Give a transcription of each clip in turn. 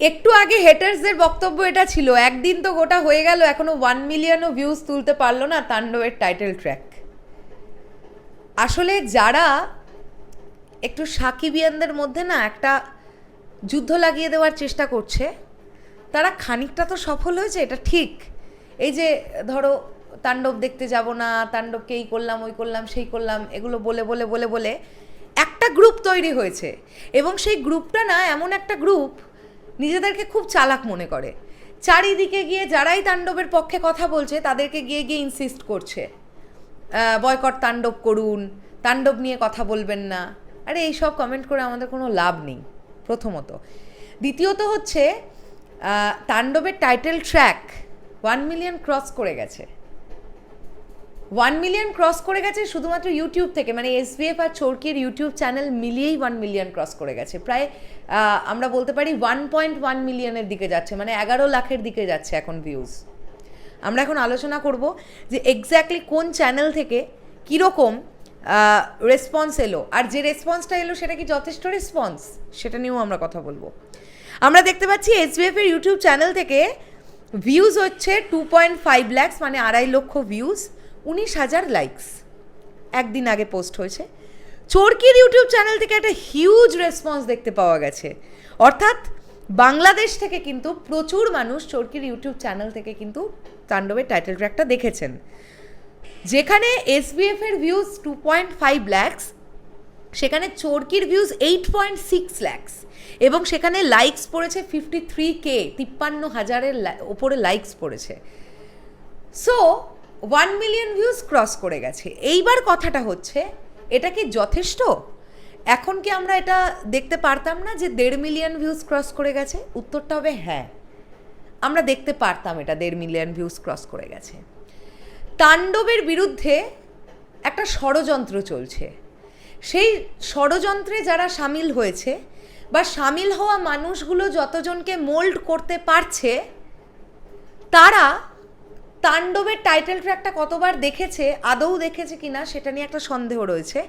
একটু আগে হেটার্সদের বক্তব্য এটা ছিল, একদিন তো গোটা হয়ে গেল, এখনও ওয়ান মিলিয়নও ভিউজ তুলতে পারল না তাণ্ডবের টাইটেল ট্র্যাক আসলে যারা একটু সাকিবিয়ানদের মধ্যে না একটা যুদ্ধ লাগিয়ে দেওয়ার চেষ্টা করছে, তারা খানিকটা তো সফল হয়েছে, এটা ঠিক। এই যে, ধরো, তাণ্ডব দেখতে যাব না তাণ্ডবকে এই করলাম, ওই করলাম, সেই করলাম, এগুলো বলে বলে বলে বলে একটা গ্রুপ তৈরি হয়েছে। এবং সেই গ্রুপটা না, এমন একটা গ্রুপ নিজেদেরকে খুব চালাক মনে করে। চারিদিকে গিয়ে যারাই তাণ্ডবের পক্ষে কথা বলছে, তাদেরকে গিয়ে গিয়ে ইনসিস্ট করছে। বয়কট তাণ্ডব করুন, তাণ্ডব নিয়ে কথা বলবেন না। আরে, এইসব কমেন্ট করে আমাদের কোনো লাভ নেই, প্রথমত। দ্বিতীয়ত হচ্ছে তাণ্ডবের title track one million cross করে গেছে। ওয়ান মিলিয়ন ক্রস করে গেছে শুধুমাত্র ইউটিউব থেকে। মানে এসবিএফ আর চোরকির ইউটিউব চ্যানেল মিলিয়েই ওয়ান মিলিয়ন ক্রস করে গেছে। প্রায় আমরা বলতে পারি ওয়ান পয়েন্ট ওয়ান মিলিয়নের দিকে যাচ্ছে। মানে এগারো লাখের দিকে যাচ্ছে এখন ভিউজ আমরা এখন আলোচনা করব যে এক্স্যাক্টলি কোন চ্যানেল থেকে কীরকম রেসপন্স এলো। আর যে রেসপন্সটা এলো, সেটা কি যথেষ্ট রেসপন্স সেটা নিয়েও আমরা কথা বলব। আমরা দেখতে পাচ্ছি এসবিএফ এর ইউটিউব চ্যানেল থেকে ভিউজ হচ্ছে টু পয়েন্ট ফাইভ ল্যাক্স মানে আড়াই লক্ষ ভিউজ উনিশ হাজার লাইকস একদিন আগে পোস্ট হয়েছে। চোরকির ইউটিউব চ্যানেল থেকে একটা হিউজ রেসপন্স দেখতে পাওয়া গেছে। অর্থাৎ বাংলাদেশ থেকে কিন্তু প্রচুর মানুষ চোরকির ইউটিউব চ্যানেল থেকে কিন্তু তাণ্ডবের টাইটেল ট্র্যাকটা দেখেছেন। যেখানে এসবিএফ এর views two point five lakhs সেখানে চোরকির views eight point six lakhs এবং সেখানে লাইকস পড়েছে ফিফটি থ্রি কে তিপ্পান্ন হাজারের ওপরে লাইকস পড়েছে। So one million views cross করে গেছে। এইবার কথাটা হচ্ছে, এটা কি যথেষ্ট? এখন কি আমরা এটা দেখতে পারতাম না যে দেড় মিলিয়ন ভিউজ ক্রস করে গেছে? উত্তরটা হবে হ্যাঁ। আমরা দেখতে পারতাম এটা দেড় মিলিয়ন ভিউজ ক্রস করে গেছে। তাণ্ডবের বিরুদ্ধে একটা ষড়যন্ত্র চলছে। সেই ষড়যন্ত্রে যারা সামিল হয়েছে বা সামিল হওয়া মানুষগুলো যতজনকে মোল্ড করতে পারছে, তারা তাণ্ডবের টাইটেল ট্র্যাকটা কতবার দেখেছে, আদৌ দেখেছে কিনা সেটা নিয়ে একটা সন্দেহ রয়েছে।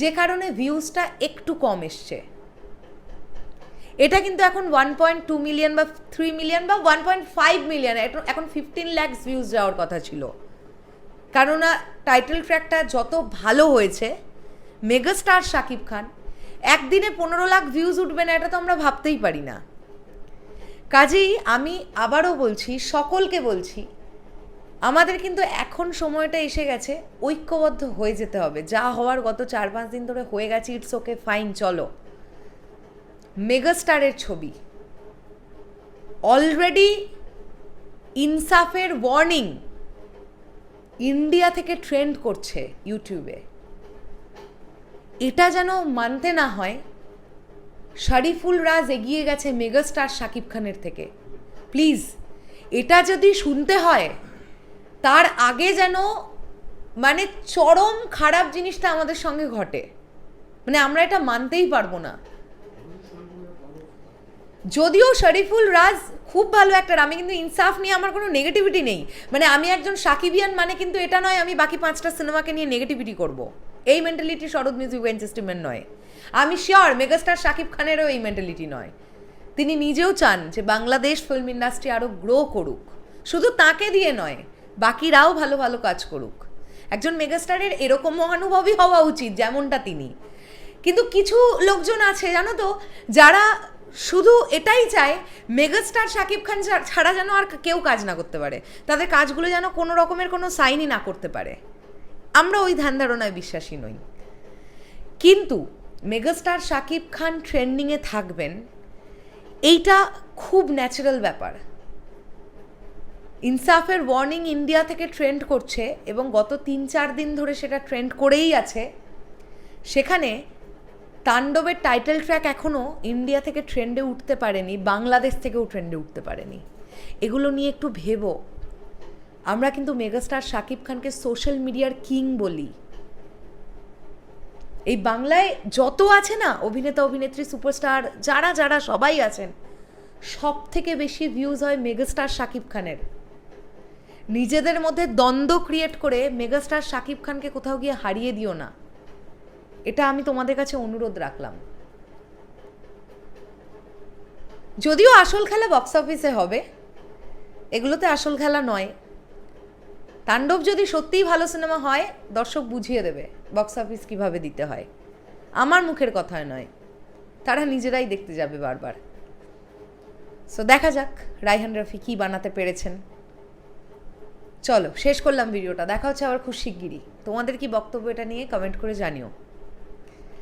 যে কারণে ভিউজটা একটু কম এসছে। এটা কিন্তু এখন ওয়ান পয়েন্ট টু মিলিয়ন বা থ্রি মিলিয়ন বা ওয়ান পয়েন্ট ফাইভ মিলিয়ন এখন ফিফটিন ল্যাক্স ভিউজ যাওয়ার কথা ছিল। কেননা টাইটেল ট্র্যাকটা যত ভালো হয়েছে মেগাস্টার শাকিব খান, একদিনে পনেরো লাখ ভিউজ উঠবে না, এটা তো আমরা ভাবতেই পারি না। কাজেই আমি আবারও বলছি, সকলকে বলছি আমাদের কিন্তু এখন সময়টা এসে গেছে, ঐক্যবদ্ধ হয়ে যেতে হবে। যা হওয়ার গত চার পাঁচ দিন ধরে হয়ে গেছে ইটস ওকে ফাইন চলো। মেগাস্টারের ছবি। অলরেডি ইনসাফের ওয়ার্নিং ইন্ডিয়া থেকে ট্রেন্ড করছে ইউটিউবে এটা যেন মানতে না হয়, শরীফুল রাজ এগিয়ে গেছে মেগাস্টার শাকিব খানের থেকে। প্লিজ এটা যদি শুনতে হয় তার আগে যেন মানে চরম খারাপ জিনিসটা আমাদের সঙ্গে ঘটে। মানে আমরা এটা মানতেই পারব না। যদিও শরীফুল রাজ খুব ভালো অ্যাক্টর আমি কিন্তু ইনসাফ নিয়ে আমার কোনো নেগেটিভিটি নেই। মানে আমি একজন সাকিবিয়ান মানে কিন্তু এটা নয়, আমি বাকি পাঁচটা সিনেমাকে নিয়ে নেগেটিভিটি করব। এই মেন্টালিটি শরৎ মিউজিক এন্টারটেনমেন্ট নয়। আমি শিওর মেগাস্টার শাকিব খানেরও এই মেন্টালিটি নয়। তিনি নিজেও চান যে বাংলাদেশ ফিল্ম ইন্ডাস্ট্রি আরও গ্রো করুক। শুধু তাকে দিয়ে নয় বাকিরাও ভালো ভালো কাজ করুক। একজন মেগাস্টারের এরকম মহানুভবই হওয়া উচিত, যেমনটা তিনি। কিন্তু কিছু লোকজন আছে, জানো তো, যারা শুধু এটাই চায়, মেগাস্টার শাকিব খান ছাড়া যেন আর কেউ কাজ না করতে পারে। তাদের কাজগুলো যেন কোনো রকমের কোনো সাইনই না করতে পারে। আমরা ওই ধ্যান ধারণায় বিশ্বাসী নই। কিন্তু মেগাস্টার শাকিব খান ট্রেন্ডিংয়ে থাকবেন, এইটা খুব ন্যাচারাল ব্যাপার। ইনসাফের ওয়ার্নিং ইন্ডিয়া থেকে ট্রেন্ড করছে এবং গত তিন চার দিন ধরে সেটা ট্রেন্ড করেই আছে। সেখানে তাণ্ডবের টাইটেল ট্র্যাক এখনও ইন্ডিয়া থেকে ট্রেন্ডে উঠতে পারেনি, বাংলাদেশ থেকেও ট্রেন্ডে উঠতে পারেনি। এগুলো নিয়ে একটু ভেবো। আমরা কিন্তু মেগাস্টার শাকিব খানকে সোশ্যাল মিডিয়ার কিং বলি। এই বাংলায় যত আছে না, অভিনেতা, অভিনেত্রী সুপারস্টার যারা যারা সবাই আছেন সব থেকে বেশি ভিউজ হয় মেগাস্টার শাকিব খানের। নিজেদের মধ্যে দ্বন্দ্ব ক্রিয়েট করে মেগাস্টার শাকিব খানকে কোথাও গিয়ে হারিয়ে দিও না। এটা আমি তোমাদের কাছে অনুরোধ রাখলাম। যদিও আসল খেলা বক্স অফিসে হবে, এগুলোতে আসল খেলা নয়। তাণ্ডব যদি সত্যিই ভালো সিনেমা হয়, দর্শক বুঝিয়ে দেবে বক্স অফিস কীভাবে দিতে হয়। আমার মুখের কথা নয়, তারা নিজেরাই দেখতে যাবে বারবার। সো দেখা যাক রাইহান রফি কী বানাতে পেরেছেন। চলো, শেষ করলাম ভিডিওটা। দেখা হচ্ছে আবার খুব শিগগিরই। তোমাদের কি বক্তব্য এটা নিয়ে কমেন্ট করে জানিও।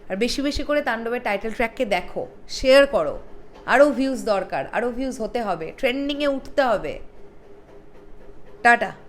আর বেশি বেশি করে তাণ্ডবের টাইটেল ট্র্যাককে দেখো শেয়ার করো। আরও ভিউজ দরকার আরও ভিউজ হতে হবে ট্রেন্ডিংয়ে উঠতে হবে। টাটা।